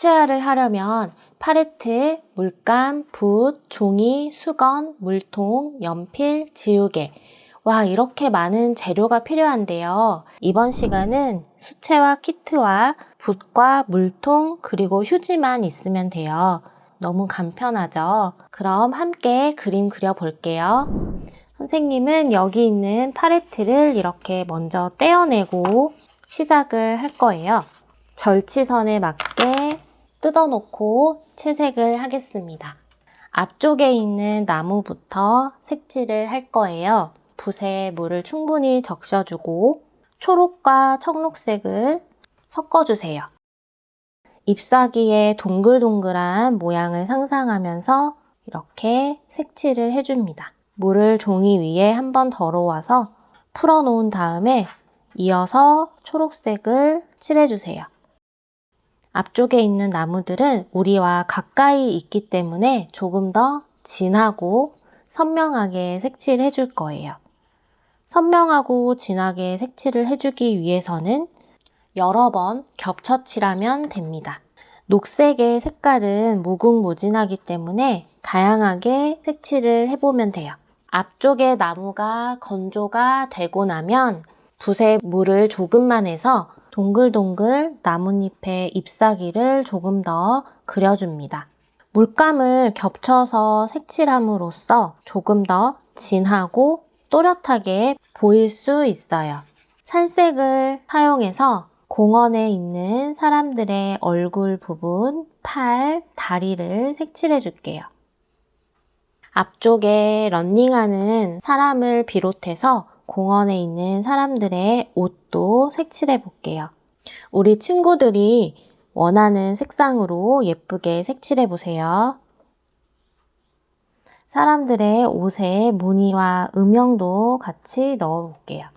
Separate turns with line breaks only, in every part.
수채화를 하려면 팔레트, 물감, 붓, 종이, 수건, 물통, 연필, 지우개. 와, 이렇게 많은 재료가 필요한데요. 이번 시간은 수채화 키트와 붓과 물통, 그리고 휴지만 있으면 돼요. 너무 간편하죠? 그럼 함께 그림 그려볼게요. 선생님은 여기 있는 팔레트를 이렇게 먼저 떼어내고 시작을 할 거예요. 절치선에 맞게 뜯어놓고 채색을 하겠습니다. 앞쪽에 있는 나무부터 색칠을 할 거예요. 붓에 물을 충분히 적셔주고 초록과 청록색을 섞어주세요. 잎사귀에 동글동글한 모양을 상상하면서 이렇게 색칠을 해줍니다. 물을 종이 위에 한 번 덜어와서 풀어놓은 다음에 이어서 초록색을 칠해주세요. 앞쪽에 있는 나무들은 우리와 가까이 있기 때문에 조금 더 진하고 선명하게 색칠해 줄 거예요. 선명하고 진하게 색칠을 해주기 위해서는 여러 번 겹쳐 칠하면 됩니다. 녹색의 색깔은 무궁무진하기 때문에 다양하게 색칠을 해보면 돼요. 앞쪽에 나무가 건조가 되고 나면 붓에 물을 조금만 해서 동글동글 나뭇잎의 잎사귀를 조금 더 그려줍니다. 물감을 겹쳐서 색칠함으로써 조금 더 진하고 또렷하게 보일 수 있어요. 살색을 사용해서 공원에 있는 사람들의 얼굴 부분, 팔, 다리를 색칠해 줄게요. 앞쪽에 런닝하는 사람을 비롯해서 공원에 있는 사람들의 옷도 색칠해 볼게요. 우리 친구들이 원하는 색상으로 예쁘게 색칠해 보세요. 사람들의 옷에 무늬와 음영도 같이 넣어 볼게요.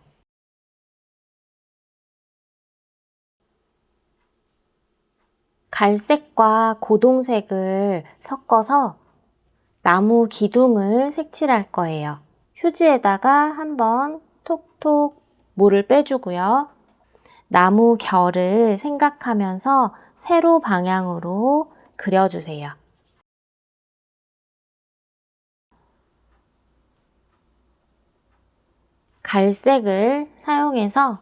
갈색과 고동색을 섞어서 나무 기둥을 색칠할 거예요. 휴지에다가 한번 톡톡 물을 빼주고요. 나무 결을 생각하면서 세로 방향으로 그려주세요. 갈색을 사용해서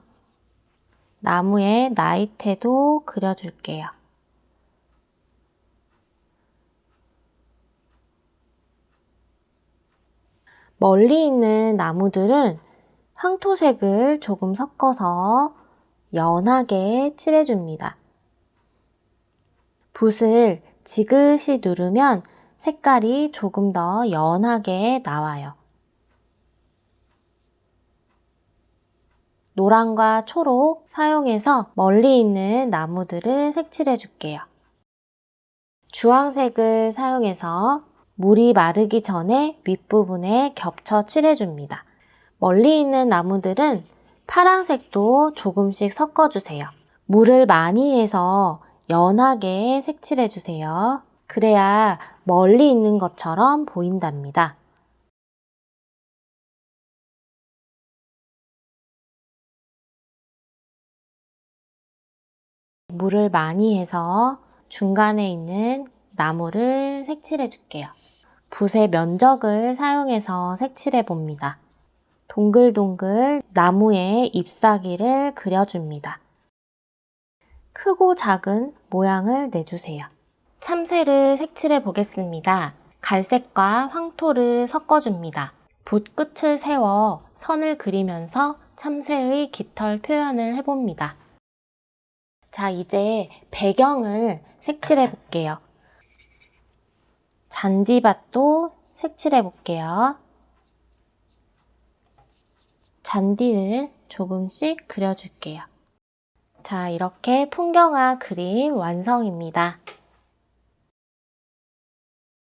나무의 나이테도 그려줄게요. 멀리 있는 나무들은 황토색을 조금 섞어서 연하게 칠해줍니다. 붓을 지그시 누르면 색깔이 조금 더 연하게 나와요. 노랑과 초록 사용해서 멀리 있는 나무들을 색칠해 줄게요. 주황색을 사용해서 물이 마르기 전에 윗부분에 겹쳐 칠해줍니다. 멀리 있는 나무들은 파란색도 조금씩 섞어주세요. 물을 많이 해서 연하게 색칠해주세요. 그래야 멀리 있는 것처럼 보인답니다. 물을 많이 해서 중간에 있는 나무를 색칠해 줄게요. 붓의 면적을 사용해서 색칠해 봅니다. 동글동글 나무의 잎사귀를 그려줍니다. 크고 작은 모양을 내주세요. 참새를 색칠해 보겠습니다. 갈색과 황토를 섞어줍니다. 붓 끝을 세워 선을 그리면서 참새의 깃털 표현을 해봅니다. 자, 이제 배경을 색칠해 볼게요. 잔디밭도 색칠해 볼게요. 잔디를 조금씩 그려줄게요. 자, 이렇게 풍경화 그림 완성입니다.